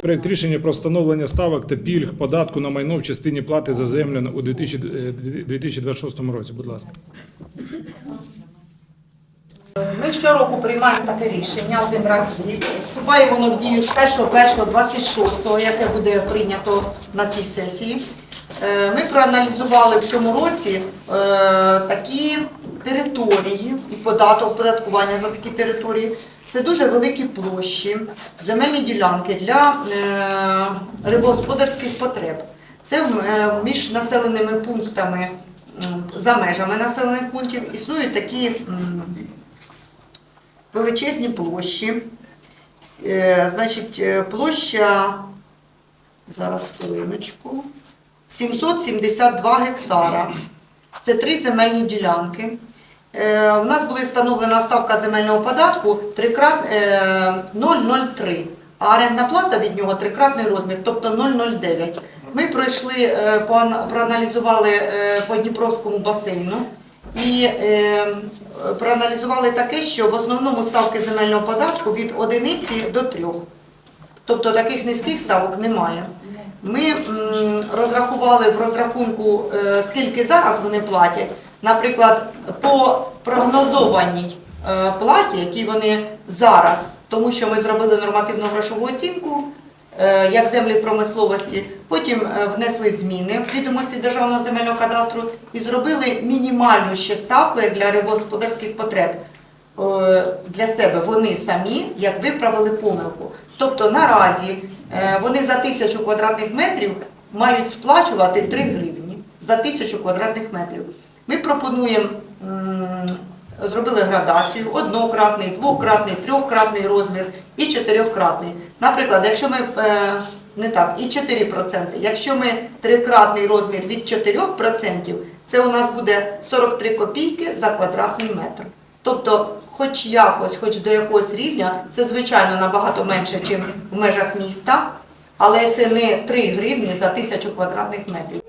Проект рішення про встановлення ставок та пільг податку на майно в частині плати за землю у 2000 е, 2026 році. Будь ласка. Ми щороку приймаємо таке рішення один раз в рік. Вступає воно в дію з 1.1.26, яке буде прийнято на цій сесії. Е, Ми проаналізували в цьому році е, такі території і податок оподаткування за такі території. Це дуже великі площі, земельні ділянки для е, рибогосподарських потреб. Це е, між населеними пунктами, за межами населених пунктів існують такі величезні площі. Е, Значить, площа, зараз хвилиночку, 772 гектара. Це три земельні ділянки. Е, У нас була встановлена ставка земельного податку е, 0,03, а орендна плата від нього трикратний розмір, тобто 0,09. Ми пройшли, е, проаналізували е, по Дніпровському басейну і е, проаналізували таке, що в основному ставки земельного податку від одиниці до трьох. Тобто таких низьких ставок немає. Ми розрахували в розрахунку, е, скільки зараз вони платять. Наприклад, по прогнозованій е, платі, які вони зараз, тому що ми зробили нормативну грошову оцінку, е, як землі промисловості, потім е, внесли зміни в відомості Державного земельного кадастру і зробили мінімальну ще ставку для рибогосподарських потреб для себе вони самі як виправили помилку. Тобто наразі вони за тисячу квадратних метрів мають сплачувати 3 гривні за тисячу квадратних метрів. Ми пропонуємо зробили градацію однократний, двократний, трьохкратний розмір і чотирьохкратний. Наприклад, якщо ми е, не так, і 4%. Якщо ми трикратний розмір від 4%, це у нас буде 43 копійки за квадратний метр. Тобто, хоч якось, хоч до якогось рівня, це звичайно набагато менше, ніж в межах міста, але це не 3 гривні за тисячу квадратних метрів.